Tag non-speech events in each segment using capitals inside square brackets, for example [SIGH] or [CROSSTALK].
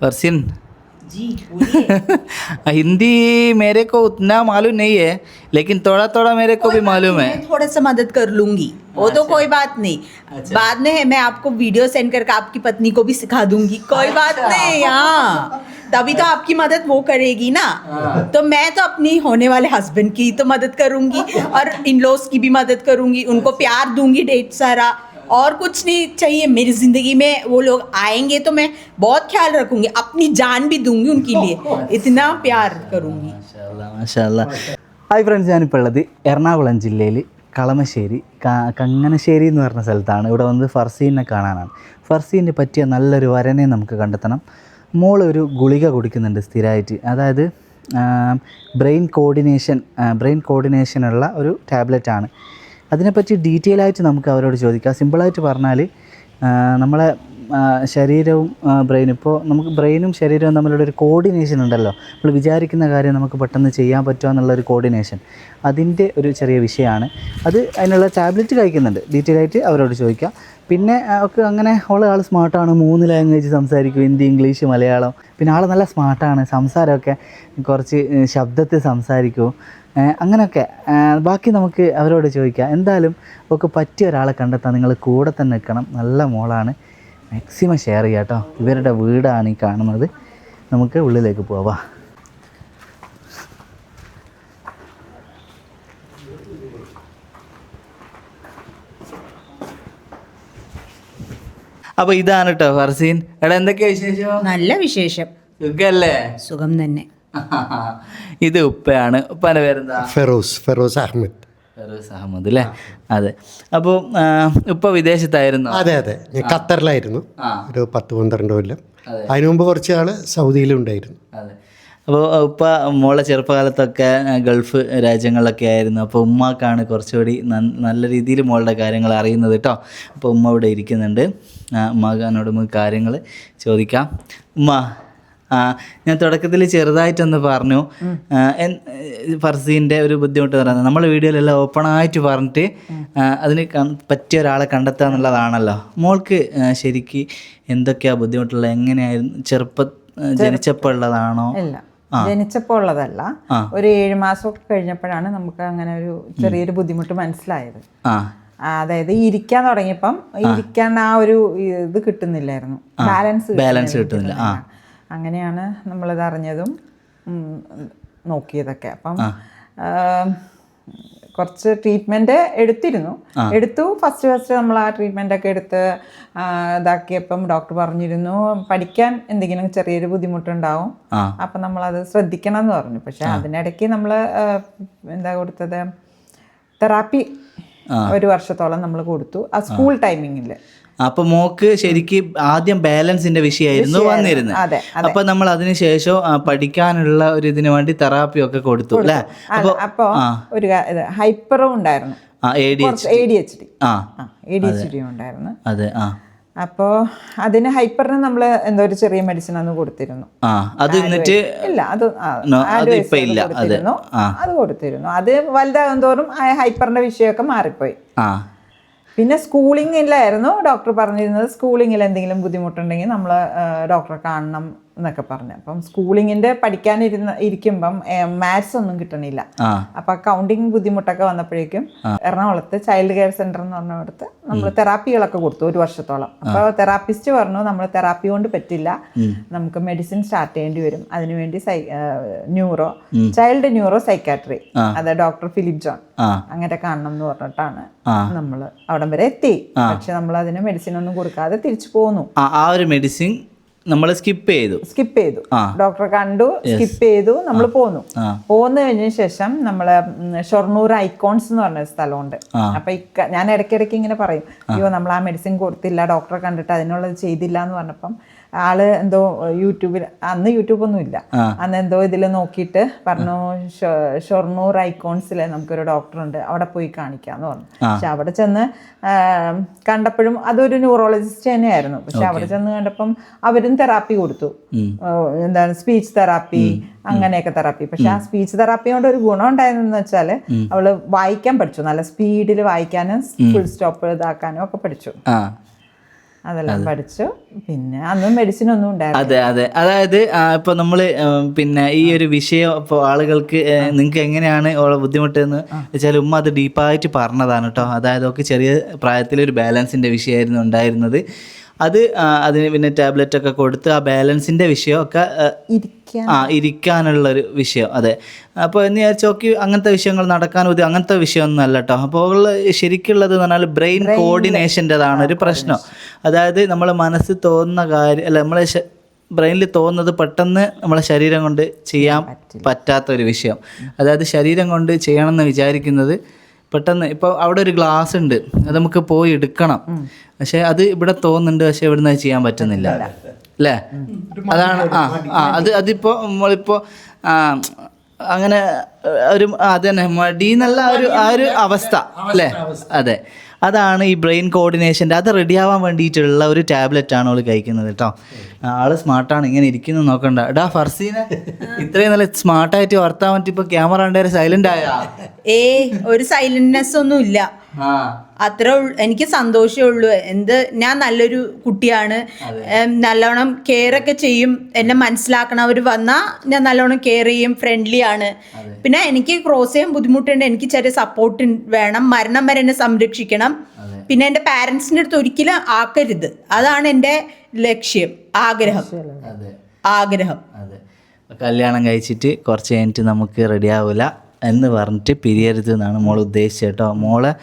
फरसीन जी [LAUGHS] हिंदी मेरे को उतना मालूम नहीं है लेकिन थोड़ा थोड़ा मेरे को भी मालूम है। थोड़ा सा मदद कर लूँगी। वो तो कोई बात नहीं। अच्छा। बाद में है मैं आपको वीडियो सेंड करके आपकी पत्नी को भी सिखा दूँगी। कोई बात नहीं हाँ। तभी तो आपकी मदद वो करेगी ना। तो मैं तो अपनी होने वाले हस्बैंड की तो मदद करूँगी [LAUGHS] और इन लॉस की भी मदद करूँगी। उनको प्यार दूँगी ढेर सारा। और कुछ नहीं चाहिए मेरी जिंदगी में वो लोग आएंगे तो मैं बहुत ख्याल रखूंगी अपनी जान भी दूंगी उनके लिए [LAUGHS] इतना प्यार करूंगी മാഷാല്ല ഹായ് ഫ്രണ്ട്സ് ഞാനിപ്പോൾ ഉള്ളത് എറണാകുളം ജില്ലയിൽ കളമശ്ശേരി ക- കങ്ങനശ്ശേരി എന്ന് പറഞ്ഞ സ്ഥലത്താണ് ഇവിടെ വന്ന് ഫർസീനെ കാണാനാണ് ഫർസീനെ പറ്റിയ നല്ലൊരു വരനെ നമുക്ക് കണ്ടെത്തണം മോൾ ഒരു ഗുളിക കുടിക്കുന്നുണ്ട് സ്ഥിരമായിട്ട് അതായത് ബ്രെയിൻ കോർഡിനേഷൻ ബ്രെയിൻ കോർഡിനേഷനുള്ള ഒരു ടാബ്ലറ്റാണ് അതിനെപ്പറ്റി ഡീറ്റെയിൽ ആയിട്ട് നമുക്ക് അവരോട് ചോദിക്കാം. സിമ്പിളായിട്ട് പറഞ്ഞാൽ നമ്മളെ ശരീരവും ബ്രെയിനും. ഇപ്പോൾ നമുക്ക് ബ്രെയിനും ശരീരവും തമ്മിലുള്ള ഒരു കോർഡിനേഷൻ ഉണ്ടല്ലോ. നമ്മൾ വിചാരിക്കുന്ന കാര്യം നമുക്ക് പെട്ടെന്ന് ചെയ്യാൻ പറ്റുമോ എന്നുള്ളൊരു കോർഡിനേഷൻ അതിന്റെ ഒരു ചെറിയ വിഷയമാണ്. അത് അതിനുള്ള ടാബ്ലറ്റ് കഴിക്കുന്നുണ്ട്. ഡീറ്റെയിൽ ആയിട്ട് അവരോട് ചോദിക്കാം. പിന്നെ ഒക്കെ അങ്ങനെ ഉള്ള ആൾ സ്മാർട്ടാണ് മൂന്ന് ലാംഗ്വേജ് സംസാരിക്കും. ഹിന്ദി ഇംഗ്ലീഷ് മലയാളം. പിന്നെ ആൾ നല്ല സ്മാർട്ടാണ് സംസാരമൊക്കെ കുറച്ച് ശബ്ദത്തിൽ സംസാരിക്കും. അങ്ങനെയൊക്കെ. ബാക്കി നമുക്ക് അവരോട് ചോദിക്കാം. എന്തായാലും ഒക്കെ പറ്റിയ ഒരാളെ കണ്ടെത്താൻ നിങ്ങൾ കൂടെ തന്നെ നിൽക്കണം. നല്ല മോളാണ്. മാക്സിമം ഷെയർ ചെയ്യാം കേട്ടോ ഇവരുടെ വീടാണ് ഈ കാണുന്നത്. നമുക്ക് ഉള്ളിലേക്ക് പോവാം. അപ്പോൾ ഇതാണ് കേട്ടോ ഫർസീൻ. എടാ എന്തൊക്കെയാ വിശേഷം? നല്ല വിശേഷം. സുഖല്ലേ? സുഖം തന്നെ. [LAUGHS] ഇത് ഉപ്പയാണ്. ഉപ്പാന്റെ പേരെന്താ? ഫെറോസ് ഫെറോസ് അഹമ്മദ് ഫെറോസ് അഹമ്മദ് അല്ലേ അതെ. അപ്പോൾ ഉപ്പ വിദേശത്തായിരുന്നു? അതെ അതെ. ഞാൻ ഖത്തറിലായിരുന്നു. ഒരു പത്ത് പന്ത്രണ്ട് കൊല്ലം. അതെ. അതിനു മുമ്പ് കുറച്ച് നാൾ സൗദിയിലുണ്ടായിരുന്നു അതെ. അപ്പോൾ ഉപ്പ മോളെ ചെറുപ്പകാലത്തൊക്കെ ഗൾഫ് രാജ്യങ്ങളിലൊക്കെ ആയിരുന്നു. അപ്പോൾ ഉമ്മക്കാണ് കുറച്ചുകൂടി നല്ല രീതിയിൽ മോളുടെ കാര്യങ്ങൾ അറിയുന്നത് കേട്ടോ അപ്പോൾ ഉമ്മ ഇവിടെ ഇരിക്കുന്നുണ്ട്. ഉമ്മാക്കാനോട് നമുക്ക് കാര്യങ്ങൾ ചോദിക്കാം. ഉമ്മ ഞാൻ തുടക്കത്തിൽ ചെറുതായിട്ടൊന്ന് പറഞ്ഞു. ഫർസീന്റെ ഒരു ബുദ്ധിമുട്ട് പറയുന്നത് നമ്മളെ വീഡിയോയിലെല്ലാം ഓപ്പണായിട്ട് പറഞ്ഞിട്ട് അതിന് പറ്റിയ ഒരാളെ കണ്ടെത്തുക എന്നുള്ളതാണല്ലോ. മോൾക്ക് ശരിക്ക് എന്തൊക്കെയാ ബുദ്ധിമുട്ടുള്ളത് എങ്ങനെയായിരുന്നു ചെറുപ്പ ജനിച്ചപ്പോൾ ഉള്ളതാണോ? ജനിച്ചപ്പോൾ ഉള്ളതല്ല. ഒരു ഏഴ് മാസമൊക്കെ കഴിഞ്ഞപ്പോഴാണ് നമുക്ക് അങ്ങനെ ഒരു ചെറിയൊരു ബുദ്ധിമുട്ട് മനസ്സിലായത്. അതായത് ഇരിക്കാൻ തുടങ്ങിയപ്പം ഇരിക്കാൻ ആ ഒരു ഇത് കിട്ടുന്നില്ലായിരുന്നു. ബാലൻസ് ബാലൻസ് കിട്ടുന്നില്ല അങ്ങനെയാണ് നമ്മളിത് അറിഞ്ഞതും നോക്കിയതൊക്കെ. അപ്പം കുറച്ച് ട്രീറ്റ്മെന്റ് എടുത്തിരുന്നു. എടുത്തു ഫസ്റ്റ് ഫസ്റ്റ് നമ്മൾ ആ ട്രീറ്റ്മെന്റ് ഒക്കെ എടുത്ത് ഇതാക്കിയപ്പം ഡോക്ടർ പറഞ്ഞിരുന്നു പഠിക്കാൻ എന്തെങ്കിലും ചെറിയൊരു ബുദ്ധിമുട്ടുണ്ടാവും. അപ്പം നമ്മളത് ശ്രദ്ധിക്കണം എന്ന് പറഞ്ഞു. പക്ഷെ അതിനിടയ്ക്ക് നമ്മൾ എന്താ കൊടുത്തത്? തെറാപ്പി ഒരു വർഷത്തോളം നമ്മൾ കൊടുത്തു. ആ സ്കൂൾ ടൈമിങ്ങിൽ അപ്പൊ മോക്ക് ശരിക്ക് ആദ്യം ബാലൻസിന്റെ വിഷയമായിരുന്നു വന്നിരുന്നത് അപ്പൊ നമ്മൾ അതിനുശേഷം പഠിക്കാനുള്ള ഒരു ഇതിനു വേണ്ടി തെറാപ്പി ഒക്കെ കൊടുത്തു അല്ലേ? അപ്പൊ ഒരു ഹൈപ്പറും ഉണ്ടായിരുന്നു. എ ഡി എച്ച് ഡി ഉണ്ടായിരുന്നു. അതെ ആ. അപ്പോൾ അതിന് ഹൈപ്പറിന് നമ്മൾ എന്തോ ഒരു ചെറിയ മെഡിസിൻ അന്ന് കൊടുത്തിരുന്നു. അത് എന്നിട്ട് ഇല്ല അത് കൊടുത്തിരുന്നു. അത് കൊടുത്തിരുന്നു. അത് വലുതാകും തോറും ആ ഹൈപ്പറിന്റെ വിഷയമൊക്കെ മാറിപ്പോയി. പിന്നെ സ്കൂളിങ്ങിലായിരുന്നു ഡോക്ടർ പറഞ്ഞിരുന്നത്. സ്കൂളിങ്ങിൽ എന്തെങ്കിലും ബുദ്ധിമുട്ടുണ്ടെങ്കിൽ നമ്മൾ ഡോക്ടറെ കാണണം എന്നൊക്കെ പറഞ്ഞു. അപ്പം സ്കൂളിങ്ങിന്റെ പഠിക്കാനിരുന്ന ഇരിക്കുമ്പം മാത്സ് ഒന്നും കിട്ടണില്ല. അപ്പൊ കൗണ്ടിങ് ബുദ്ധിമുട്ടൊക്കെ വന്നപ്പോഴേക്കും എറണാകുളത്ത് ചൈൽഡ് കെയർ സെന്റർ എന്ന് പറഞ്ഞിടത്ത് നമ്മൾ തെറാപ്പികളൊക്കെ കൊടുത്തു ഒരു വർഷത്തോളം. അപ്പോൾ തെറാപ്പിസ്റ്റ് പറഞ്ഞു നമ്മൾ തെറാപ്പി കൊണ്ട് പറ്റില്ല. നമുക്ക് മെഡിസിൻ സ്റ്റാർട്ട് ചെയ്യേണ്ടി വരും. അതിനുവേണ്ടി സൈ ന്യൂറോ ചൈൽഡ് ന്യൂറോ സൈക്കാട്രി അത് ഡോക്ടർ ഫിലിപ്പ് ജോൺ അങ്ങനെ കാണണം എന്ന് പറഞ്ഞിട്ടാണ്. നമ്മൾ അവിടം വരെ എത്തി. പക്ഷെ നമ്മൾ അതിന് മെഡിസിൻ ഒന്നും കൊടുക്കാതെ തിരിച്ചു പോന്നു. ആ ഒരു മെഡിസിൻ നമ്മൾ സ്കിപ്പ് ചെയ്തു. സ്കിപ്പ് ചെയ്തു. ഡോക്ടറെ കണ്ടു സ്കിപ്പ് ചെയ്തു നമ്മൾ പോന്നു. പോന്നു കഴിഞ്ഞ ശേഷം നമ്മൾ ഷൊർണൂർ ഐക്കോൺസ് എന്ന് പറഞ്ഞ സ്ഥലമുണ്ട്. അപ്പൊ ഞാൻ ഇടയ്ക്കിടയ്ക്ക് ഇങ്ങനെ പറയും അയ്യോ നമ്മൾ ആ മെഡിസിൻ കൊടുത്തില്ല ഡോക്ടറെ കണ്ടിട്ട് അതിനുള്ളത് ചെയ്തില്ല എന്ന് പറഞ്ഞപ്പം ആൾ എന്തോ യൂട്യൂബിൽ അന്ന് യൂട്യൂബ് ഒന്നും ഇല്ല. അന്ന് എന്തോ ഇതിൽ നോക്കിയിട്ട് പറഞ്ഞു ഷൊർണൂർ ഐക്കോൺസിൽ നമുക്കൊരു ഡോക്ടറുണ്ട് അവിടെ പോയി കാണിക്കാന്ന് പറഞ്ഞു. പക്ഷെ അവിടെ ചെന്ന് കണ്ടപ്പോഴും അതൊരു ന്യൂറോളജിസ്റ്റ് തന്നെയായിരുന്നു. പക്ഷെ അവിടെ ചെന്ന് കണ്ടപ്പം അവരും തെറാപ്പി കൊടുത്തു. എന്താണ് സ്പീച്ച് തെറാപ്പി അങ്ങനെയൊക്കെ തെറാപ്പി. പക്ഷെ ആ സ്പീച്ച് തെറാപ്പി കൊണ്ട് ഒരു ഗുണം ഉണ്ടായതെന്ന് വെച്ചാൽ അവൾ വായിക്കാൻ പഠിച്ചു. നല്ല സ്പീഡിൽ വായിക്കാനും ഫുൾ സ്റ്റോപ്പ് ഇതാക്കാനും ഒക്കെ പഠിച്ചു. അതെല്ലാം പഠിച്ചു. പിന്നെ അന്നും മെഡിസിൻ ഒന്നും ഉണ്ടായിരുന്നു അതെ അതെ. അതായത് ഇപ്പൊ നമ്മൾ പിന്നെ ഈ ഒരു വിഷയം ഇപ്പോൾ ആളുകൾക്ക് നിങ്ങൾക്ക് എങ്ങനെയാണ് ഉള്ള ബുദ്ധിമുട്ട് എന്ന് വെച്ചാൽ ഉമ്മ അത് ഡീപ്പായിട്ട് പറഞ്ഞതാണ് കേട്ടോ അതായത് ഒക്കെ ചെറിയ പ്രായത്തിൽ ഒരു ബാലൻസിന്റെ വിഷയമായിരുന്നു ഉണ്ടായിരുന്നത്. അത് അതിന് പിന്നെ ടാബ്ലറ്റ് ഒക്കെ കൊടുത്ത് ആ ബാലൻസിന്റെ വിഷയമൊക്കെ ആ, ഇരിക്കാനുള്ള ഒരു വിഷയം അതെ. അപ്പോൾ എന്ന് വിചാരിച്ചോക്കി അങ്ങനത്തെ വിഷയങ്ങൾ നടക്കാൻ ഒരു അങ്ങനത്തെ വിഷയമൊന്നും അല്ല കേട്ടോ അപ്പോൾ ശരിക്കുള്ളത് എന്ന് പറഞ്ഞാൽ ബ്രെയിൻ കോർഡിനേഷന്റെതാണ് ഒരു പ്രശ്നം. അതായത് നമ്മൾ മനസ്സിൽ തോന്നുന്ന കാര്യം അല്ല നമ്മളെ ബ്രെയിനിൽ തോന്നുന്നത് പെട്ടെന്ന് നമ്മളെ ശരീരം കൊണ്ട് ചെയ്യാൻ പറ്റാത്ത ഒരു വിഷയം. അതായത് ശരീരം കൊണ്ട് ചെയ്യണമെന്ന് വിചാരിക്കുന്നത് പെട്ടെന്ന് ഇപ്പോൾ അവിടെ ഒരു ഗ്ലാസ് ഉണ്ട്. അത് നമുക്ക് പോയി എടുക്കണം. പക്ഷെ അത് ഇവിടെ തോന്നുന്നുണ്ട് പക്ഷെ ഇവിടുന്ന് നിന്ന് ചെയ്യാൻ പറ്റുന്നില്ല. അല്ലേ? അതാണ് ആ ആ അത് അതിപ്പോ നമ്മളിപ്പോൾ ആ അങ്ങനെ ഒരു അതന്നെ അത് തന്നെ മടി എന്നുള്ള ആ ഒരു ആ ഒരു അവസ്ഥ. അല്ലേ? അതെ. അതാണ് ഈ ബ്രെയിൻ കോർഡിനേഷന്റെ അത് റെഡി ആവാൻ വേണ്ടിയിട്ടുള്ള ഒരു ടാബ്ലറ്റ് ആണ് അവൾ കഴിക്കുന്നത് കേട്ടോ ആൾ സ്മാർട്ടാണ് ഇങ്ങനെ ഇരിക്കുന്നു നോക്കണ്ട. എടാ ഫർസീനെ ഇത്രയും നല്ല സ്മാർട്ടായിട്ട് വർത്താൻ പറ്റി ഇപ്പോൾ ക്യാമറ ഉണ്ടായ സൈലന്റ് ആയാ? ഏ ഒരു സൈലന്റ്നെസ് ഒന്നും ഇല്ല അത്ര എനിക്ക് സന്തോഷമേ ഉള്ളൂ. എന്ത് ഞാൻ നല്ലൊരു കുട്ടിയാണ്. നല്ലവണ്ണം നല്ലോണം കെയർ ഒക്കെ ചെയ്യും. എന്നെ മനസ്സിലാക്കണവർ വന്നാൽ ഞാൻ നല്ലോണം കെയർ ചെയ്യും. ഫ്രണ്ട്ലി ആണ്. പിന്നെ എനിക്ക് ക്രോസ് ചെയ്യാൻ ബുദ്ധിമുട്ടുണ്ട്. എനിക്ക് ചെറിയ സപ്പോർട്ട് വേണം. മരണം വരെ എന്നെ സംരക്ഷിക്കണം. പിന്നെ എന്റെ പാരൻസിന്റെ അടുത്ത് ഒരിക്കലും ആക്കരുത്. അതാണ് എന്റെ ലക്ഷ്യം ആഗ്രഹം. ആഗ്രഹം. കല്യാണം കഴിച്ചിട്ട് കുറച്ച് കഴിഞ്ഞിട്ട് നമുക്ക് റെഡി ആവില്ല എന്ന് പറഞ്ഞിട്ട് പിരിയരുത് എന്നാണ് മോൾ ഉദ്ദേശിച്ചത് കേട്ടോ. മോളെ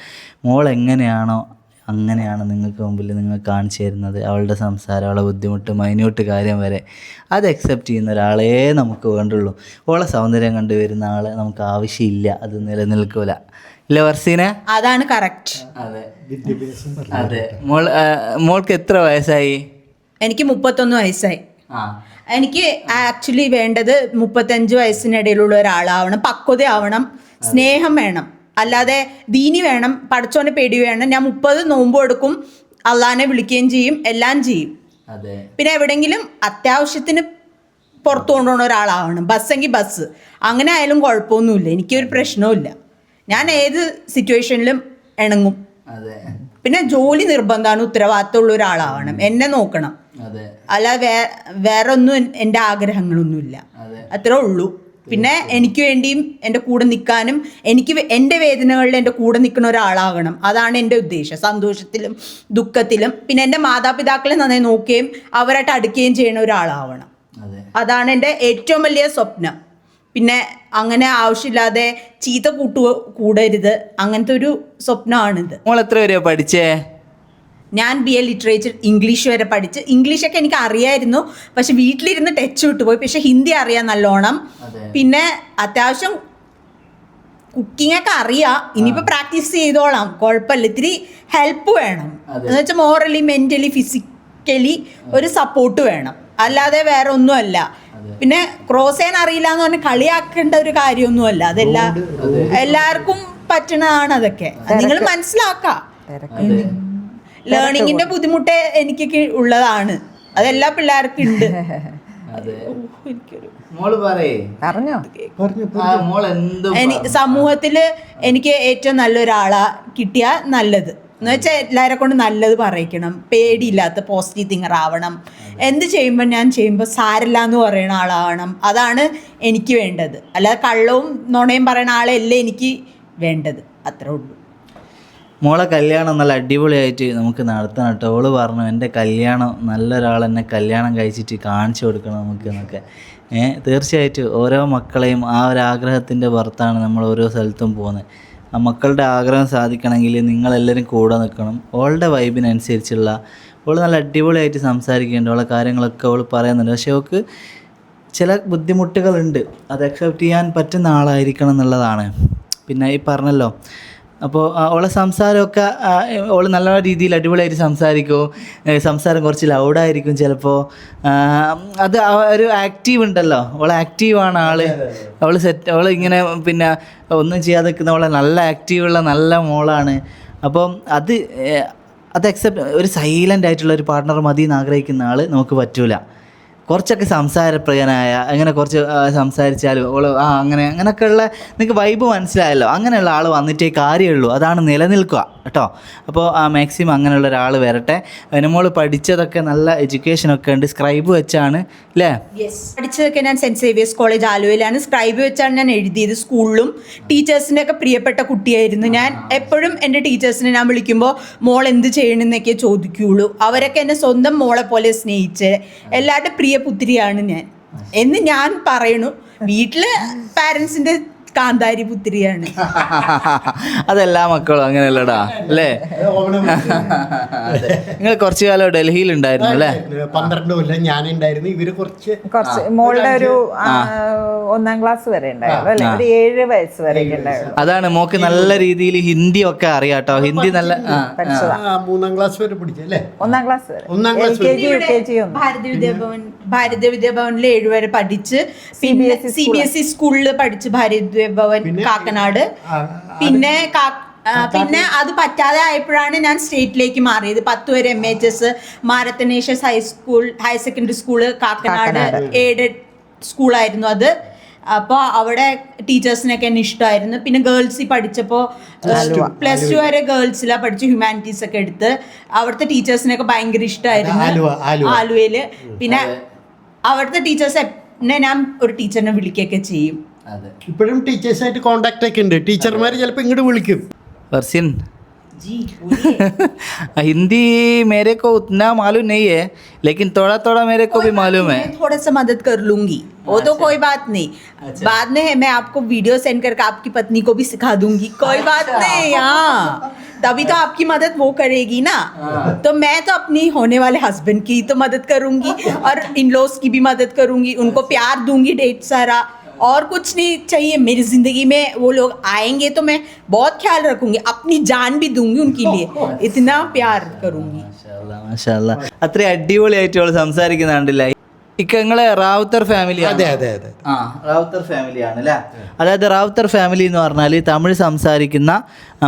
മോൾ എങ്ങനെയാണോ അങ്ങനെയാണ് നിങ്ങൾക്ക് മുമ്പിൽ നിങ്ങൾ കാണിച്ചു തരുന്നത്. അവളുടെ സംസാരം അവളുടെ ബുദ്ധിമുട്ട് മൈന്യൂട്ട് കാര്യം വരെ അത് അക്സെപ്റ്റ് ചെയ്യുന്ന ഒരാളേ നമുക്ക് വേണ്ടുള്ളൂ. ഓളെ സൗന്ദര്യം കണ്ടുവരുന്ന ആളെ നമുക്ക് ആവശ്യമില്ല. അത് നിലനിൽക്കൂല. ഇല്ല വർസീന? അതാണ് കറക്റ്റ് അതെ. അതെ. മോൾ മോൾക്ക് എത്ര വയസ്സായി? എനിക്ക് മുപ്പത്തൊന്ന് വയസ്സായി. ആ. എനിക്ക് ആക്ച്വലി വേണ്ടത് മുപ്പത്തഞ്ച് വയസ്സിനിടയിലുള്ള ഒരാളാവണം പക്വതയാവണം സ്നേഹം വേണം. അല്ലാതെ ദീനി വേണം പഠിച്ചോനെ പേടി വേണം ഞാൻ മുപ്പത് നോമ്പ് എടുക്കും അള്ളാനെ വിളിക്കുകയും ചെയ്യും എല്ലാം ചെയ്യും. പിന്നെ എവിടെങ്കിലും അത്യാവശ്യത്തിന് പുറത്തു കൊണ്ടുപോകുന്ന ഒരാളാവണം ബസ്സെങ്കിൽ ബസ് അങ്ങനെ ആയാലും കുഴപ്പമൊന്നുമില്ല എനിക്കൊരു പ്രശ്നവുമില്ല. ഞാൻ ഏത് സിറ്റുവേഷനിലും ഇണങ്ങും. പിന്നെ ജോലി നിർബന്ധമാണ് ഉത്തരവാദിത്തമുള്ള ഒരാളാവണം എന്നെ നോക്കണം. അല്ല വേ വേറെ ഒന്നും എൻ- എന്റെ ആഗ്രഹങ്ങളൊന്നുമില്ല. അതെ. അത്രേ ഉള്ളൂ. പിന്നെ എനിക്ക് വേണ്ടിയും എന്റെ കൂടെ നിൽക്കാനും എനിക്ക് എന്റെ വേദനകളിൽ എന്റെ കൂടെ നിൽക്കുന്ന ഒരാളാകണം. അതാണ് എന്റെ ഉദ്ദേശം. സന്തോഷത്തിലും ദുഃഖത്തിലും. പിന്നെ എന്റെ മാതാപിതാക്കളെ നന്നായി നോക്കുകയും അവരായിട്ട് അടുക്കുകയും ചെയ്യുന്ന ഒരാളാവണം. അതെ. അതാണ് എന്റെ ഏറ്റവും വലിയ സ്വപ്നം. പിന്നെ അങ്ങനെ ആവശ്യമില്ലാതെ ചീത്ത കൂട്ടു കൂടരുത്. അങ്ങനത്തെ ഒരു സ്വപ്നമാണിത്. മോൾ എത്ര വരെയാ പഠിച്ചേ? ഞാൻ ബി എ ലിറ്ററേച്ചർ ഇംഗ്ലീഷ് വരെ പഠിച്ച് ഇംഗ്ലീഷൊക്കെ എനിക്ക് അറിയായിരുന്നു. പക്ഷെ വീട്ടിലിരുന്ന് ടച്ച് വിട്ടുപോയി പക്ഷെ ഹിന്ദി അറിയാൻ നല്ലോണം. പിന്നെ അത്യാവശ്യം കുക്കിംഗ് ഒക്കെ അറിയാം. ഇനിയിപ്പോൾ പ്രാക്ടീസ് ചെയ്തോളാം. കുഴപ്പമില്ല. ഇത്തിരി ഹെൽപ്പ് വേണം. എന്ന് വെച്ചാൽ മോറലി മെന്റലി ഫിസിക്കലി ഒരു സപ്പോർട്ട് വേണം. അല്ലാതെ വേറെ ഒന്നുമല്ല പിന്നെ ക്രോസ് ചെയ്യാൻ അറിയില്ല എന്ന് പറഞ്ഞാൽ കളിയാക്കേണ്ട ഒരു കാര്യമൊന്നുമല്ല. അതെല്ലാ എല്ലാവർക്കും പറ്റണതാണ് അതൊക്കെ. നിങ്ങൾ മനസ്സിലാക്കാം. ലേണിങ്ങിന്റെ ബുദ്ധിമുട്ട് എനിക്കൊക്കെ ഉള്ളതാണ്. അതെല്ലാ പിള്ളേർക്കും ഉണ്ട് [LAUGHS] അതെ. ഓ, എനിക്കൊരു മോൾ പറയേ. പറഞ്ഞോ? ആ, മോൾ എന്തും എനി സമൂഹത്തിൽ എനിക്ക് ഏറ്റവും നല്ലൊരാളാ കിട്ടിയ നല്ലത്. എന്ന് വെച്ചാൽ എല്ലാവരെ കൊണ്ട് നല്ലത് പറയിക്കണം. പേടിയില്ലാത്ത പോസിറ്റീവ് തിങ്കർ ആവണം. എന്ത് ചെയ്യുമ്പോൾ ഞാൻ ചെയ്യുമ്പോൾ സാരല്ല എന്ന് പറയുന്ന ആളാവണം. അതാണ് എനിക്ക് വേണ്ടത്. അല്ലാതെ കള്ളവും നുണയും പറയുന്ന ആളല്ല എനിക്ക് വേണ്ടത്. അത്രേ ഉള്ളൂ. മോളെ കല്യാണം നല്ല അടിപൊളിയായിട്ട് നമുക്ക് നടത്തണം കേട്ടോ. ഓൾ പറഞ്ഞു എന്റെ കല്യാണം നല്ലൊരാൾ എന്നെ കല്യാണം കഴിച്ചിട്ട് കാണിച്ചു കൊടുക്കണം നമുക്ക് എന്നൊക്കെ. ഏഹ് തീർച്ചയായിട്ടും ഓരോ മക്കളെയും ആ ഒരു ആഗ്രഹത്തിന്റെ പുറത്താണ് നമ്മൾ ഓരോ സ്ഥലത്തും പോകുന്നത്. ആ മക്കളുടെ ആഗ്രഹം സാധിക്കണമെങ്കിൽ നിങ്ങളെല്ലാവരും കൂടെ നിൽക്കണം. ഓളുടെ വൈബിനനുസരിച്ചുള്ള ഓൾ നല്ല അടിപൊളിയായിട്ട് സംസാരിക്കുന്നുണ്ട്. ഓളെ കാര്യങ്ങളൊക്കെ ഓൾ പറയുന്നുണ്ട്. പക്ഷേ അവൾക്ക് ചില ബുദ്ധിമുട്ടുകളുണ്ട്. അത് അക്സെപ്റ്റ് ചെയ്യാൻ പറ്റുന്ന ആളായിരിക്കണം എന്നുള്ളതാണ്. പിന്നെ ഈ പറഞ്ഞല്ലോ അപ്പോൾ അവളെ സംസാരമൊക്കെ ഓൾ നല്ല രീതിയിൽ അടിപൊളിയായിട്ട് സംസാരിക്കും. സംസാരം കുറച്ച് ലൗഡായിരിക്കും ചിലപ്പോൾ അത് ഒരു ആക്റ്റീവ് ഉണ്ടല്ലോ. അവൾ ആക്റ്റീവാണ് ആൾ. അവൾ സെറ്റ് അവൾ ഇങ്ങനെ പിന്നെ ഒന്നും ചെയ്യാതെ നിൽക്കുന്ന അവളെ നല്ല ആക്റ്റീവുള്ള നല്ല മോളാണ്. അപ്പം അത് അത് അക്സെപ്റ്റ് ഒരു സൈലന്റ് ആയിട്ടുള്ള ഒരു പാർട്ണർ മതി എന്ന് ആഗ്രഹിക്കുന്ന ആൾ നമുക്ക് പറ്റൂല. കുറച്ചൊക്കെ സംസാരപ്രിയനായ അങ്ങനെ കുറച്ച് സംസാരിച്ചാലും ഓൾ ആ അങ്ങനെ അങ്ങനെയൊക്കെയുള്ള നിങ്ങൾക്ക് വൈബ് മനസ്സിലായല്ലോ. അങ്ങനെയുള്ള ആൾ വന്നിട്ടേ കാര്യമുള്ളൂ. അതാണ് നിലനിൽക്കുക. കേട്ടോ. അപ്പോൾ ആ മാക്സിമം അങ്ങനെയുള്ള ഒരാൾ വരട്ടെ. നമ്മൾ പഠിച്ചതൊക്കെ നല്ല എഡ്യൂക്കേഷൻ ഒക്കെ ഉണ്ട്. സ്ക്രൈബ് വെച്ചാണ് അല്ലേ പഠിച്ചതൊക്കെ ഞാൻ സെന്റ് സേവിയേഴ്സ് കോളേജ് ആലുവയിലാണ്. സ്ക്രൈബ് വെച്ചാണ് ഞാൻ എഴുതിയത് സ്കൂളിലും. ടീച്ചേഴ്സിന്റെ ഒക്കെ പ്രിയപ്പെട്ട കുട്ടിയായിരുന്നു ഞാൻ. എപ്പോഴും എന്റെ ടീച്ചേഴ്സിനെ ഞാൻ വിളിക്കുമ്പോൾ മോൾ എന്ത് ചെയ്യണമെന്നൊക്കെ ചോദിക്കുകയുള്ളൂ അവരൊക്കെ എന്നെ സ്വന്തം മോളെ പോലെ സ്നേഹിച്ച് എല്ലാവരുടെ പ്രിയ പുത്രിയാണ് ഞാൻ. എന്ന് ഞാൻ പറയണു. വീട്ടിൽ പാരൻസിന്റെ കാന്താരി പുത്രിയാണ് [LAUGHS] അതെല്ലാ മക്കളും അങ്ങനെയല്ലടാ അല്ലേ? നിങ്ങൾ കുറച്ചു കാലം ഡൽഹിയിൽ ഉണ്ടായിരുന്നു അല്ലേ? പന്ത്രണ്ട് കൊല്ലം ഞാൻ ഞാനുണ്ടായിരുന്നു. ഇവർ കുറച്ച് കുറച്ച് മോളുടെ ഒരു ഒന്നാം ക്ലാസ് വരെ ഉണ്ടായിരുന്നു അല്ലെ? ഒരു ഏഴ് വയസ്സ് വരെ അതാണ് മോക്ക് നല്ല രീതിയിൽ ഹിന്ദി ഒക്കെ അറിയാട്ടോ ഹിന്ദി നല്ല മൂന്നാം ക്ലാസ് വരെ പഠിച്ചല്ലേ ഒന്നാം ക്ലാസ് വരെ. ഒന്നാം ക്ലാസ് ഭാരതീയ വിദ്യാഭവൻ ഭാരതീയ വിദ്യാഭവനിൽ ഏഴുവരെ പഠിച്ച് സി ബി എസ് ഇ സ്കൂളിൽ പഠിച്ച് ഭാരതീയ വിദ്യാഭവൻ കാക്കനാട്. പിന്നെ പിന്നെ അത് പറ്റാതെ ആയപ്പോഴാണ് ഞാൻ സ്റ്റേറ്റിലേക്ക് മാറിയത്. പത്ത് വരെ M H S Mar Athanasius high school higher secondary school Kakkanad aided സ്കൂളായിരുന്നു അത്. അപ്പോൾ അവിടെ ടീച്ചേഴ്സിനൊക്കെ എന്നെ ഇഷ്ടമായിരുന്നു പിന്നെ ഗേൾസിൽ പഠിച്ചപ്പോൾ പ്ലസ് ടു വരെ ഗേൾസിലാണ് പഠിച്ച് ഹ്യൂമാനിറ്റീസ് ഒക്കെ എടുത്ത്. അവിടുത്തെ ടീച്ചേഴ്സിനൊക്കെ ഭയങ്കര ഇഷ്ടമായിരുന്നു ആലുവയിൽ പിന്നെ അവിടുത്തെ ടീച്ചേഴ്സ് എന്നെ ഞാൻ ഒരു ടീച്ചറിനെ വിളിക്കുകയൊക്കെ ചെയ്യും. ഇപ്പോഴും ടീച്ചേഴ്സായിട്ട് കോണ്ടാക്ട് ഒക്കെ ഉണ്ട് ടീച്ചർമാർ ചിലപ്പോൾ ഇങ്ങോട്ട് വിളിക്കും वर्षिन हिंदी मेरे को उतना मालूम नहीं है लेकिन थोड़ा थोड़ा मेरे को भी मालूम है मैं थोड़ा सा मदद कर लूंगी वो तो कोई बात नहीं बाद में है मैं आपको वीडियो सेंड करके आपकी पत्नी को भी सिखा दूंगी कोई बात नहीं हाँ तभी तो आपकी मदद वो करेगी ना तो मैं तो अपनी होने वाले हस्बैंड की तो मदद करूंगी [LAUGHS] और इन लॉस की भी मदद करूंगी उनको प्यार दूंगी ढेर सारा और कुछ नहीं चाहिए मेरी जिंदगी में वो लोग आएंगे तो मैं बहुत ख्याल रखूंगी अपनी जान भी दूंगी उनके लिए इतना प्यार करूंगी മാഷാല്ല അത്രയും അടിപൊളിയായിട്ട് അവള് സംസാരിക്കുന്നുണ്ടല്ലേ ഇക്ക നിങ്ങളെ റാവുത്തർ ഫാമിലി അതെ അതെ അതെ. ആ റാവുത്തർ ഫാമിലിയാണ് അല്ലേ അതായത് റാവുത്തർ ഫാമിലി എന്ന് പറഞ്ഞാൽ തമിഴ് സംസാരിക്കുന്ന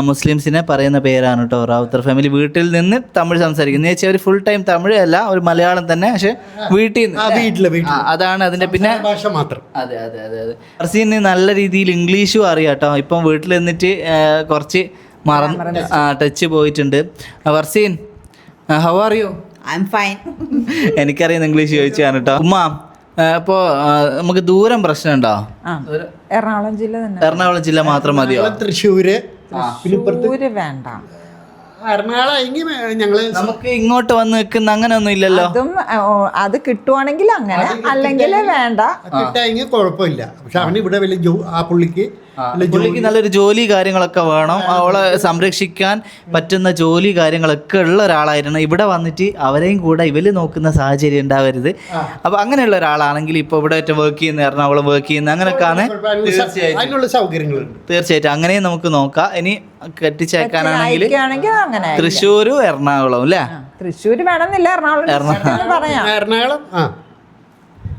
മുസ്ലിംസിനെ പറയുന്ന പേരാണ് കേട്ടോ റാവുത്തർ ഫാമിലി വീട്ടിൽ നിന്ന് തമിഴ് സംസാരിക്കുന്നത് വെച്ചാൽ അവർ ഫുൾ ടൈം തമിഴല്ല അല്ല ഒരു മലയാളം തന്നെ പക്ഷെ വീട്ടിൽ നിന്ന് ആ വീട്ടിൽ വീട്ടിൽ. ആ, അതാണ് അതിന്റെ പിന്നെ ഭാഷ മാത്രം. അതെ അതെ അതെ അതെ. ഫർസീന് നല്ല രീതിയിൽ ഇംഗ്ലീഷും അറിയാം കേട്ടോ ഇപ്പം വീട്ടിൽ നിന്നിട്ട് കുറച്ച് മറന്ന് ടച്ച് പോയിട്ടുണ്ട്. Farseen how are you I'm fine [LAUGHS] എനിക്കറിയാം ഇംഗ്ലീഷ് ചോദിച്ചാണ് കേട്ടോ ഉമ്മ അപ്പോ നമുക്ക് ദൂരം പ്രശ്നമുണ്ടോ? എറണാകുളം ജില്ല തന്നെ. എറണാകുളം ജില്ല മാത്രം മതിയോ? തൃശ്ശൂര് വേണ്ട. ഞങ്ങൾ നമുക്ക് ഇങ്ങോട്ട് വന്ന് നിൽക്കുന്ന അങ്ങനെ ഒന്നും ഇല്ലല്ലോ? അതും ഓ, അത് കിട്ടുവാണെങ്കിൽ അങ്ങനെ. അല്ലെങ്കിൽ വേണ്ട. കിട്ടായെങ്കിൽ കുഴപ്പമില്ല. പക്ഷെ അവന് ഇവിടെ വലിയ ജോ ആ പുള്ളിക്ക് വല്ല ജോ- പുള്ളിക്ക് നല്ലൊരു ജോലി കാര്യങ്ങളൊക്കെ വേണം. അവളെ സംരക്ഷിക്കാൻ പറ്റുന്ന ജോലി കാര്യങ്ങളൊക്കെ ഉള്ള ഒരാളായിരുന്നു. ഇവിടെ വന്നിട്ട് അവരെയും കൂടെ ഇവർ നോക്കുന്ന സാഹചര്യം ഉണ്ടാവരുത്. അപ്പൊ അങ്ങനെയുള്ള ഒരാളാണെങ്കിൽ ഇപ്പൊ ഇവിടെ വർക്ക് ചെയ്യുന്ന എറണാകുളം വർക്ക് ചെയ്യുന്ന അങ്ങനെയൊക്കെയാണ് അതിനുള്ള സ- അതിനുള്ള സൗകര്യങ്ങളുണ്ട്. തീർച്ചയായിട്ടും. അങ്ങനെയും നമുക്ക് നോക്കാം. ഇനി കെട്ടിച്ചേക്കാനാണെങ്കിൽ അങ്ങനെ തൃശ്ശൂരും എറണാകുളം അല്ലേ? തൃശ്ശൂർ വേണമെന്നില്ല എറണാകുളം പറയാം. എറണാകുളം ആ.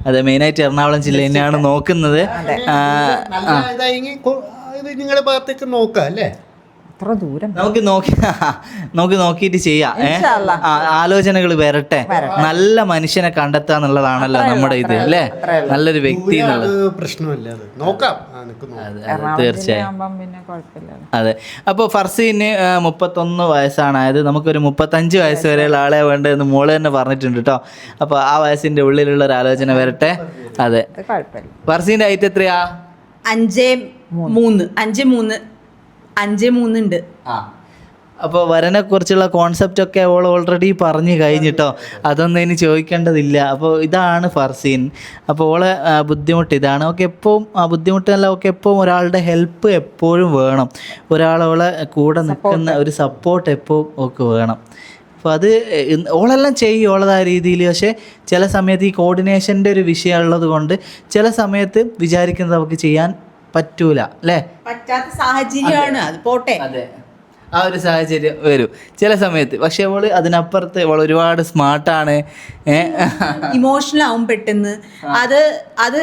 അതെ മെയിനായിട്ട് എറണാകുളം ജില്ല തന്നെയാണ് നോക്കുന്നത്. നിങ്ങളുടെ ഭാഗത്തേക്ക് നോക്കാം അല്ലേ? അത്ര ദൂരം നമുക്ക് നോക്കി നമുക്ക് [LAUGHS] നോക്കിയിട്ട് ചെയ്യാം. ആലോചനകൾ വരട്ടെ. നല്ല മനുഷ്യനെ കണ്ടെത്തുക എന്നുള്ളതാണല്ലോ നമ്മുടെ ഇത് അല്ലേ? നല്ലൊരു വ്യക്തി എന്നുള്ളത്. നോക്കാം. തീർച്ചയായും. അതെ. അപ്പോൾ ഫർസീന് മുപ്പത്തൊന്ന് വയസ്സാണ് അതായത് നമുക്കൊരു മുപ്പത്തഞ്ച് വയസ്സ് വരെയുള്ള ആളെ വേണ്ടതെന്ന് മോൾ തന്നെ പറഞ്ഞിട്ടുണ്ട് കേട്ടോ അപ്പോൾ ആ വയസ്സിന്റെ ഉള്ളിലുള്ള ഒരു ആലോചന വരട്ടെ. അതെ ഫർസീന്റെ ഐറ്റ് എത്രയാ? അഞ്ച് മൂന്ന്. അഞ്ച് മൂന്ന്. അഞ്ച് മൂന്നുണ്ട്. അപ്പോൾ വരനെ കുറിച്ചുള്ള കോൺസെപ്റ്റ് ഒക്കെ അവൾ ഓൾറെഡി പറഞ്ഞു കഴിഞ്ഞിട്ടോ? അതൊന്നും ഇനി ചോദിക്കേണ്ടതില്ല. അപ്പോൾ ഇതാണ് ഫർസീൻ. അപ്പോൾ ഓളെ ബുദ്ധിമുട്ട് ഇതാണ്. ഓക്കെ എപ്പോഴും ആ ബുദ്ധിമുട്ടല്ല ഒക്കെ എപ്പോഴും ഒരാളുടെ ഹെൽപ്പ് എപ്പോഴും വേണം. ഒരാളോളെ കൂടെ നിൽക്കുന്ന ഒരു സപ്പോർട്ട് എപ്പോഴും ഒക്കെ വേണം. അപ്പോൾ അത് ഓളെല്ലാം ചെയ്യും ഓളതായ രീതിയിൽ. പക്ഷേ ചില സമയത്ത് ഈ കോർഡിനേഷന്റെ ഒരു വിഷയമുള്ളത് കൊണ്ട് ചില സമയത്ത് വിചാരിക്കുന്നത് അവൾക്ക് ചെയ്യാൻ പറ്റൂല അല്ലേ? പറ്റാത്ത സാഹചര്യമാണ് അത് പോട്ടെ. അതെ. ആ ഒരു സാഹചര്യം വരും. ചില സമയത്ത് പക്ഷെ അവൾ അതിനപ്പുറത്ത് അവൾ ഒരുപാട് സ്മാർട്ടാണ്. ഇമോഷണൽ ആവും പെട്ടെന്ന്. അത് അത്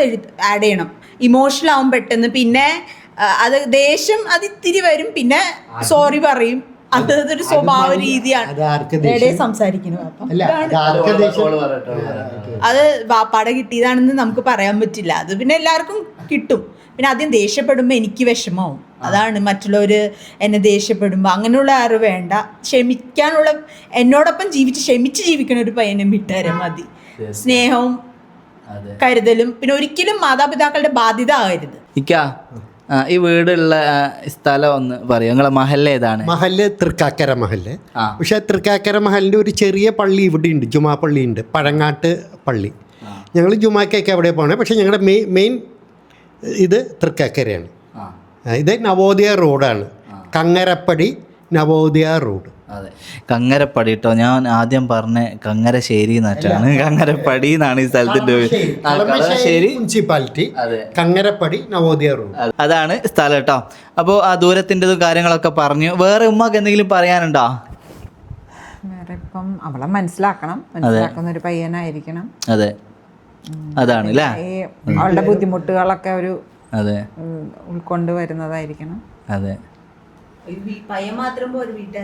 ആഡ് ചെയ്യണം. ഇമോഷണൽ ആവും പെട്ടെന്ന്. പിന്നെ അത് ദേഷ്യം അത് ഇത്തിരി വരും. പിന്നെ സോറി പറയും. അത് അതൊരു സ്വഭാവ രീതിയാണ്. സംസാരിക്കുന്നു. അത് വാപ്പാടെ കിട്ടിയതാണെന്ന് നമുക്ക് പറയാൻ പറ്റില്ല. അത് പിന്നെ എല്ലാവർക്കും കിട്ടും. പിന്നെ ആദ്യം ദേഷ്യപ്പെടുമ്പോൾ എനിക്ക് വിഷമവും. അതാണ് മറ്റുള്ളവർ എന്നെ ദേഷ്യപ്പെടുമ്പോൾ അങ്ങനെയുള്ള ആരും വേണ്ട. ക്ഷമിക്കാനുള്ള എന്നോടൊപ്പം ജീവിച്ച് ക്ഷമിച്ച് ജീവിക്കുന്ന ഒരു പയ്യനെ വിട്ടുതരാൻ മതി. സ്നേഹവും അതെ. കരുതലും. പിന്നെ ഒരിക്കലും മാതാപിതാക്കളുടെ ബാധ്യത ആകരുത്. ഇക്ക ഈ വീടുള്ള സ്ഥലം ഒന്ന് പറയും. നിങ്ങളെ മഹല്ല ഏതാണ്? മഹൽ തൃക്കാക്കര മഹൽ പക്ഷെ പക്ഷേ തൃക്കാക്കര മഹലിന്റെ ഒരു ചെറിയ പള്ളി ഇവിടെ ഉണ്ട് ജുമാ പള്ളി ഉണ്ട് പഴങ്ങാട്ട് പള്ളി. ഞങ്ങൾ ജുമാക്കൊക്കെ അവിടെ പോകണേ പക്ഷേ ഞങ്ങളുടെ മെയിൻ മെയിൻ ഇത് തൃക്കാക്കരയാണ്. ഇത് നവോദയ റോഡാണ്. കങ്ങരപ്പടി നവോദയ റോഡ്. അതെ. കങ്ങരപ്പടി കേട്ടോ ഞാൻ ആദ്യം പറഞ്ഞ കങ്ങരശ്ശേരി എന്നായിട്ടാണ് കങ്ങരപ്പടി എന്നാണ് ഈ സ്ഥലത്തിന്റെ കളമശ്ശേരി. മുനിസിപ്പാലിറ്റി. അതെ. കങ്ങരപ്പടി നവോദയ റോഡ്. അതാണ് സ്ഥലം കേട്ടോ അപ്പോൾ ആ ദൂരത്തിന്റെതും കാര്യങ്ങളൊക്കെ പറഞ്ഞു. വേറെ ഉമ്മക്ക് എന്തെങ്കിലും പറയാനുണ്ടോ? വേറെ ഇപ്പം അവളെ മനസ്സിലാക്കണം. മനസ്സിലാക്കുന്ന ഒരു പയ്യനായിരിക്കണം. അതെ. അതാണ് അല്ലേ ഈ അവളുടെ ബുദ്ധിമുട്ടുകളൊക്കെ ഒരു അതെ. ഉൾക്കൊണ്ട് വരുന്നതായിരിക്കണം. അതെ.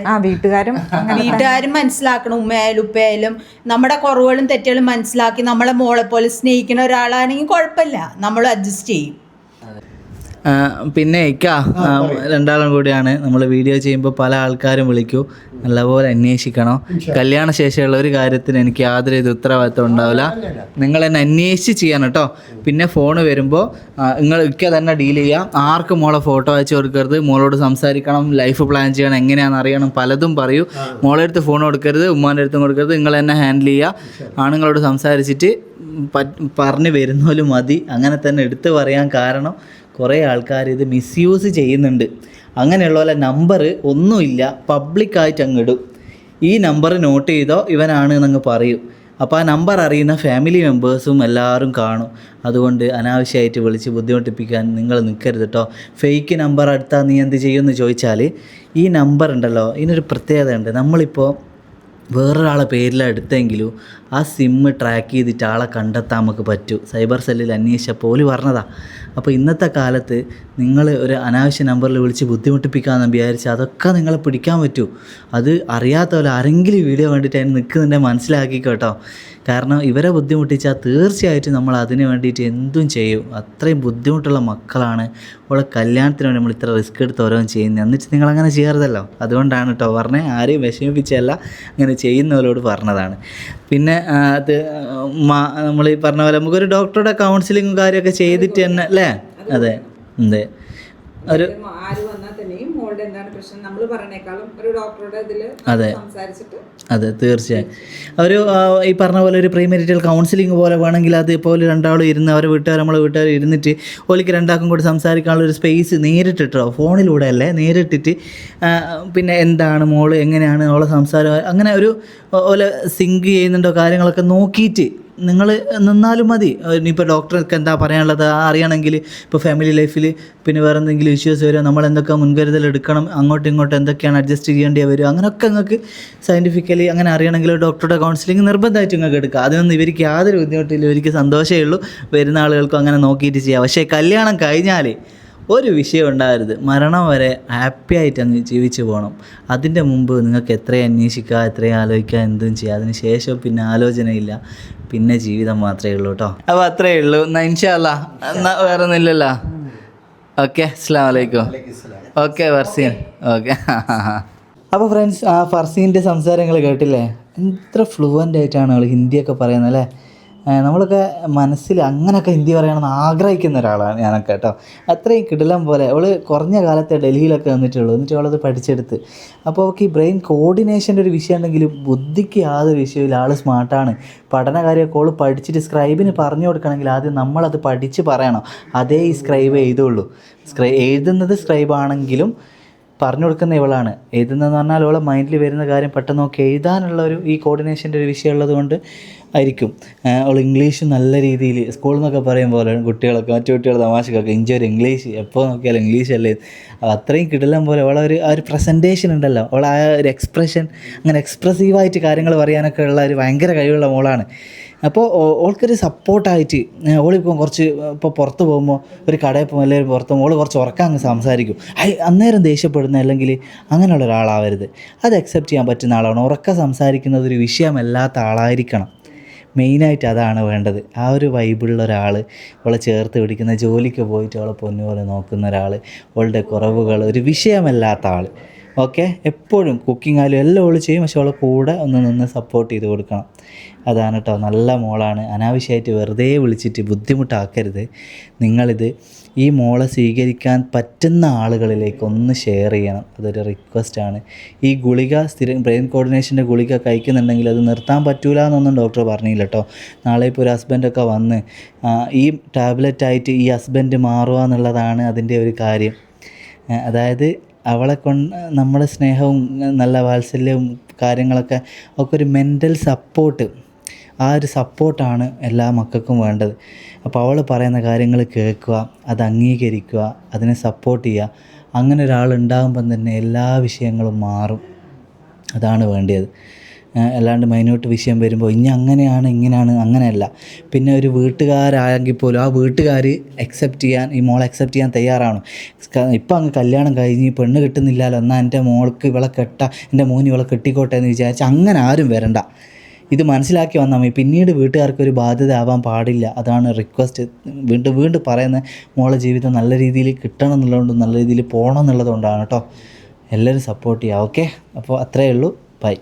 ആ വീട്ടുകാരും വീട്ടുകാരും മനസ്സിലാക്കണം ഉമ്മയായാലും ഉപ്പയായാലും. നമ്മുടെ കുറവുകളും തെറ്റുകളും മനസ്സിലാക്കി നമ്മളെ മോളെ പോലെ സ്നേഹിക്കുന്ന ഒരാളാണെങ്കിൽ കുഴപ്പമില്ല. നമ്മൾ അഡ്ജസ്റ്റ് ചെയ്യും. പിന്നെ ഇക്ക രണ്ടാളും കൂടിയാണ്. നമ്മൾ വീഡിയോ ചെയ്യുമ്പോൾ പല ആൾക്കാരും വിളിക്കൂ. നല്ലപോലെ അന്വേഷിക്കണം. കല്യാണ ശേഷമുള്ള ഒരു കാര്യത്തിന് എനിക്ക് യാതൊരു ഇത് ഉത്തരവാദിത്വം ഉണ്ടാവില്ല. നിങ്ങൾ എന്നെ അന്വേഷിച്ച് ചെയ്യണം കേട്ടോ പിന്നെ ഫോൺ വരുമ്പോൾ നിങ്ങൾ ഇക്ക തന്നെ ഡീൽ ചെയ്യാം. ആർക്കും മോളെ ഫോട്ടോ അയച്ചു കൊടുക്കരുത്. മോളോട് സംസാരിക്കണം. ലൈഫ് പ്ലാൻ ചെയ്യണം. എങ്ങനെയാണെന്ന് അറിയണം. പലതും പറയൂ. മോളെ അടുത്ത് ഫോൺ കൊടുക്കരുത്. ഉമ്മാന്റെ അടുത്തും കൊടുക്കരുത്. നിങ്ങൾ എന്നെ ഹാൻഡിൽ ചെയ്യുക ആണുങ്ങളോട് സംസാരിച്ചിട്ട് പറഞ്ഞു പറഞ്ഞ് വരുന്നോലും മതി. അങ്ങനെ തന്നെ എടുത്തു പറയാൻ കാരണം കുറേ ആൾക്കാർ ഇത് മിസ്യൂസ് ചെയ്യുന്നുണ്ട്. അങ്ങനെയുള്ള നമ്പർ ഒന്നുമില്ല. പബ്ലിക്കായിട്ട് അങ്ങിടും ഈ നമ്പർ നോട്ട് ചെയ്തോ ഇവനാണ് എന്നങ്ങ് പറയും. അപ്പോൾ ആ നമ്പർ അറിയുന്ന ഫാമിലി മെമ്പേഴ്സും എല്ലാവരും കാണും. അതുകൊണ്ട് അനാവശ്യമായിട്ട് വിളിച്ച് ബുദ്ധിമുട്ടിപ്പിക്കാൻ നിങ്ങൾ നിൽക്കരുത് കേട്ടോ ഫേക്ക് നമ്പർ അടുത്താൽ നീ എന്ത് ചെയ്യുമെന്ന് ചോദിച്ചാൽ ഈ നമ്പർ ഉണ്ടല്ലോ ഇതിനൊരു പ്രത്യേകത ഉണ്ട് നമ്മളിപ്പോൾ വേറൊരാളെ പേരിലാണ് എടുത്തെങ്കിലും ആ സിമ്മ് ട്രാക്ക് ചെയ്തിട്ട് ആളെ കണ്ടെത്താൻ നമുക്ക് പറ്റൂ. സൈബർ സെല്ലിൽ അന്വേഷിച്ചപ്പോൾ പോലും പറഞ്ഞതാ. അപ്പോൾ ഇന്നത്തെ കാലത്ത് നിങ്ങൾ ഒരു അനാവശ്യ നമ്പറിൽ വിളിച്ച് ബുദ്ധിമുട്ടിപ്പിക്കാമെന്ന് വിചാരിച്ച് അതൊക്കെ നിങ്ങളെ പിടിക്കാൻ പറ്റൂ. അത് അറിയാത്ത പോലെ ആരെങ്കിലും വീഡിയോ വേണ്ടിയിട്ട് അതിന് നിൽക്കുന്നുണ്ടെങ്കിൽ മനസ്സിലാക്കിക്കോട്ടോ. കാരണം ഇവരെ ബുദ്ധിമുട്ടിച്ചാൽ തീർച്ചയായിട്ടും നമ്മൾ അതിന് വേണ്ടിയിട്ട് എന്തും ചെയ്യും. അത്രയും ബുദ്ധിമുട്ടുള്ള മക്കളാണ്. ഇവിടെ കല്യാണത്തിന് വേണ്ടി നമ്മൾ ഇത്ര റിസ്ക് എടുത്ത് ഓരോന്നും ചെയ്യുന്നത്. എന്നിട്ട് നിങ്ങൾ അങ്ങനെ ചെയ്യരുതല്ലോ അതുകൊണ്ടാണ് കേട്ടോ പറഞ്ഞത് ആരെയും വിഷമിപ്പിച്ചല്ല അങ്ങനെ ചെയ്യുന്നവരോട് പറഞ്ഞതാണ്. പിന്നെ അത് നമ്മൾ ഈ പറഞ്ഞ പോലെ നമുക്കൊരു ഡോക്ടറുടെ കൗൺസിലിങ്ങും കാര്യമൊക്കെ ചെയ്തിട്ട് തന്നെ അല്ലേ? അതെ അതെ. ഒരു ആര് വന്നാൽ തന്നെയും മോളുടെ എന്താണ് പ്രശ്നം. നമ്മൾ പറഞ്ഞേക്കാളും ഒരു ഡോക്ടറുടെ ഇതിൽ അതെ. സംസാരിച്ചിട്ട് അതെ തീർച്ചയായും. ഒരു ഈ പറഞ്ഞ പോലെ ഒരു പ്രീമെരിറ്റൽ കൗൺസിലിംഗ് പോലെ വേണമെങ്കിൽ അതേപോലെ രണ്ടാളും ഇരുന്ന് അവരെ വീട്ടുകാർ നമ്മളെ വീട്ടുകാർ ഇരുന്നിട്ട് ഓലിക്ക് രണ്ടാൾക്കും കൂടി സംസാരിക്കാനുള്ള ഒരു സ്പേസ് നേരിട്ടിട്ടോ? ഫോണിലൂടെ അല്ലേ? നേരിട്ടിട്ട് പിന്നെ എന്താണ് മോൾ എങ്ങനെയാണ് അവളെ സംസാരം? അങ്ങനെ ഒരു ഓലെ സിങ്ക് ചെയ്യുന്നുണ്ടോ കാര്യങ്ങളൊക്കെ നോക്കിയിട്ട് നിങ്ങൾ നിന്നാലും മതി. ഇനിയിപ്പോൾ ഡോക്ടർക്ക് എന്താ പറയാനുള്ളത്? അറിയണമെങ്കിൽ ഇപ്പോൾ ഫാമിലി ലൈഫിൽ പിന്നെ വേറെ എന്തെങ്കിലും ഇഷ്യൂസ് വരുമോ? നമ്മൾ എന്തൊക്കെ മുൻകരുതൽ എടുക്കണം? അങ്ങോട്ടും ഇങ്ങോട്ടും എന്തൊക്കെയാണ് അഡ്ജസ്റ്റ് ചെയ്യേണ്ടി വരിക? അങ്ങനെയൊക്കെ നിങ്ങൾക്ക് സയന്റിഫിക്കലി അങ്ങനെ അറിയണമെങ്കിൽ ഡോക്ടറുടെ കൗൺസിലിംഗ് നിർബന്ധമായിട്ട് നിങ്ങൾക്ക് എടുക്കുക അതിനൊന്നും ഇവർക്ക് യാതൊരു ബുദ്ധിമുട്ടില്ല. ഇവർക്ക് സന്തോഷമേ ഉള്ളൂ വരുന്ന ആളുകൾക്കും അങ്ങനെ നോക്കിയിട്ട് ചെയ്യാം. പക്ഷേ കല്യാണം കഴിഞ്ഞാൽ ഒരു വിഷയം ഉണ്ടാകരുത് മരണം വരെ ഹാപ്പി ആയിട്ട് അങ്ങ് ജീവിച്ചു പോകണം. അതിന്റെ മുമ്പ് നിങ്ങൾക്ക് എത്രയും അന്വേഷിക്കുക എത്രയും ആലോചിക്കുക എന്തും ചെയ്യുക. അതിന് ശേഷം പിന്നെ ആലോചനയില്ല. പിന്നെ ജീവിതം മാത്രമേ ഉള്ളൂ കേട്ടോ അപ്പോൾ അത്രേ ഉള്ളൂ. നൈൻഷല്ല എന്നാൽ വേറെ ഒന്നുമില്ലല്ലോ okay Assam okay Farseen. Okay. അപ്പോൾ ഫ്രണ്ട്സ് ആ ഫർസീന്റെ സംസാരങ്ങൾ കേട്ടില്ലേ? എത്ര ഫ്ലുവന്റ് ആയിട്ടാണ് അവൾ ഹിന്ദിയൊക്കെ പറയുന്നത് അല്ലേ? നമ്മളൊക്കെ മനസ്സിൽ അങ്ങനെയൊക്കെ ഹിന്ദി പറയണമെന്ന് ആഗ്രഹിക്കുന്ന ഒരാളാണ് ഞാനൊക്കെ കേട്ടോ. അത്രയും കിടിലം പോലെ അവൾ കുറഞ്ഞ കാലത്തെ ഡൽഹിയിലൊക്കെ വന്നിട്ടുള്ളൂ. എന്നിട്ട് അവളത് പഠിച്ചെടുത്ത്. അപ്പോൾ അവൾക്ക് ഈ ബ്രെയിൻ കോർഡിനേഷന്റെ ഒരു വിഷയം ഉണ്ടെങ്കിലും ബുദ്ധിക്ക് യാതൊരു വിഷയമില്ല ആൾ സ്മാർട്ടാണ്. പഠനകാര്യമൊക്കെ അവൾ പഠിച്ചിട്ട് സ്ക്രൈബിന് പറഞ്ഞു കൊടുക്കണമെങ്കിൽ ആദ്യം നമ്മളത് പഠിച്ച് പറയണം. അതേ ഈ സ്ക്രൈബ് എഴുതുള്ളൂ. സ്ക്രൈ എഴുതുന്നത് സ്ക്രൈബ് ആണെങ്കിലും പറഞ്ഞു കൊടുക്കുന്ന ഇവളാണ്. എഴുതുന്നതെന്ന് പറഞ്ഞാൽ അവളെ മൈൻഡിൽ വരുന്ന കാര്യം പെട്ടെന്ന് നോക്കി എഴുതാനുള്ള ഒരു ഈ കോർഡിനേഷന്റെ ഒരു വിഷയം ഉള്ളത് കൊണ്ട് ആയിരിക്കും. അവൾ ഇംഗ്ലീഷ് നല്ല രീതിയിൽ സ്കൂളിൽ നിന്നൊക്കെ പറയും പോലെ കുട്ടികളൊക്കെ മറ്റു കുട്ടികൾ തമാശക്കൊക്കെ ഇഞ്ചി ഒരു ഇംഗ്ലീഷ് എപ്പോൾ നോക്കിയാലും ഇംഗ്ലീഷ് അല്ലേ? അത്രയും കിടലം പോലെ അവളെ ഒരു ആ ഒരു പ്രസന്റേഷൻ ഉണ്ടല്ലോ. അവൾ ആ ഒരു എക്സ്പ്രഷൻ അങ്ങനെ എക്സ്പ്രസീവായിട്ട് കാര്യങ്ങൾ പറയാനൊക്കെ ഉള്ള ഒരു ഭയങ്കര കഴിവുള്ള മോളാണ്. അപ്പോൾ ഓൾക്കൊരു സപ്പോർട്ടായിട്ട് ഓളിപ്പം കുറച്ച് ഇപ്പോൾ പുറത്ത് പോകുമ്പോൾ ഒരു കടയിൽ പോകുമ്പോൾ അല്ലെങ്കിൽ പുറത്ത് പോകുമ്പോൾ ഓൾ കുറച്ച് ഉറക്കം അങ്ങ് സംസാരിക്കും. ഐ അന്നേരം ദേഷ്യപ്പെടുന്ന അല്ലെങ്കിൽ അങ്ങനെയുള്ള ഒരാളാവരുത്. അത് അക്സെപ്റ്റ് ചെയ്യാൻ പറ്റുന്ന ആളാണ്. ഉറക്കം സംസാരിക്കുന്നത് ഒരു വിഷയമല്ലാത്ത ആളായിരിക്കണം. മെയിനായിട്ട് അതാണ് വേണ്ടത്. ആ ഒരു വൈബിളുള്ള ഒരാൾ അവളെ ചേർത്ത് പിടിക്കുന്ന ജോലിക്ക് പോയിട്ട് അവളെ പൊന്നുപോലെ നോക്കുന്ന ഒരാൾ അവളുടെ കുറവുകൾ ഒരു വിഷയമല്ലാത്ത ആൾ ഓക്കെ? എപ്പോഴും കുക്കിംഗ് ആയാലും എല്ലാം ഓൾ ചെയ്യും. പക്ഷെ അവളെ കൂടെ ഒന്ന് നിന്ന് സപ്പോർട്ട് ചെയ്ത് കൊടുക്കണം. അതാണ് കേട്ടോ നല്ല മോളാണ്. അനാവശ്യമായിട്ട് വെറുതെ വിളിച്ചിട്ട് ബുദ്ധിമുട്ടാക്കരുത്. നിങ്ങളിത് ഈ മോളെ സ്വീകരിക്കാൻ പറ്റുന്ന ആളുകളിലേക്ക് ഒന്ന് ഷെയർ ചെയ്യണം. അതൊരു റിക്വസ്റ്റാണ് ഈ ഗുളിക സ്ഥിരം ബ്രെയിൻ കോർഡിനേഷന്റെ ഗുളിക കഴിക്കുന്നുണ്ടെങ്കിൽ അത് നിർത്താൻ പറ്റൂല എന്നൊന്നും ഡോക്ടർ പറഞ്ഞില്ല കേട്ടോ നാളെ ഇപ്പോൾ ഒരു ഹസ്ബൻഡൊക്കെ വന്ന് ഈ ടാബ്ലറ്റായിട്ട് ഈ ഹസ്ബൻഡ് മാറുക എന്നുള്ളതാണ് അതിന്റെ ഒരു കാര്യം. അതായത് അവളെ കൊണ്ട് നമ്മുടെ സ്നേഹവും നല്ല വാത്സല്യവും കാര്യങ്ങളൊക്കെ ഒക്കെ ഒരു മെന്റൽ സപ്പോർട്ട് ആ ഒരു സപ്പോർട്ടാണ് എല്ലാ മക്കൾക്കും വേണ്ടത്. അപ്പോൾ അവൾ പറയുന്ന കാര്യങ്ങൾ കേൾക്കുക അത് അംഗീകരിക്കുക അതിനെ സപ്പോർട്ട് ചെയ്യുക. അങ്ങനെ ഒരാൾ ഉണ്ടാകുമ്പം തന്നെ എല്ലാ വിഷയങ്ങളും മാറും. അതാണ് വേണ്ടത് ഏഹ് അല്ലാണ്ട് മൈന്യൂട്ട് വിഷയം വരുമ്പോൾ ഇനി അങ്ങനെയാണ് ഇങ്ങനെയാണ് അങ്ങനെയല്ല. പിന്നെ ഒരു വീട്ടുകാരായെങ്കിൽ പോലും ആ വീട്ടുകാർ അക്സെപ്റ്റ് ചെയ്യാൻ ഈ മോളെ അക്സെപ്റ്റ് ചെയ്യാൻ തയ്യാറാണ് ഇപ്പം അങ്ങ് കല്യാണം കഴിഞ്ഞ് പെണ്ണ് കിട്ടുന്നില്ലല്ലോ എന്നാൽ എന്റെ മോൾക്ക് ഇവളെ കെട്ട എന്റെ മോന് ഇവളെ കെട്ടിക്കോട്ടെ എന്ന് വിചാരിച്ച് അങ്ങനെ ആരും വരണ്ട. ഇത് മനസ്സിലാക്കി വന്നാൽ മതി. പിന്നീട് വീട്ടുകാർക്ക് ഒരു ബാധ്യത ആവാൻ പാടില്ല. അതാണ് റിക്വസ്റ്റ് വീണ്ടും വീണ്ടും പറയുന്നത് മോളെ ജീവിതം നല്ല രീതിയിൽ കിട്ടണം എന്നുള്ളതുകൊണ്ട് നല്ല രീതിയിൽ പോകണം എന്നുള്ളതുകൊണ്ടാണ് കേട്ടോ. എല്ലാവരും സപ്പോർട്ട് ചെയ്യുക ഓക്കെ അപ്പോൾ അത്രയേ ഉള്ളൂ. ബൈ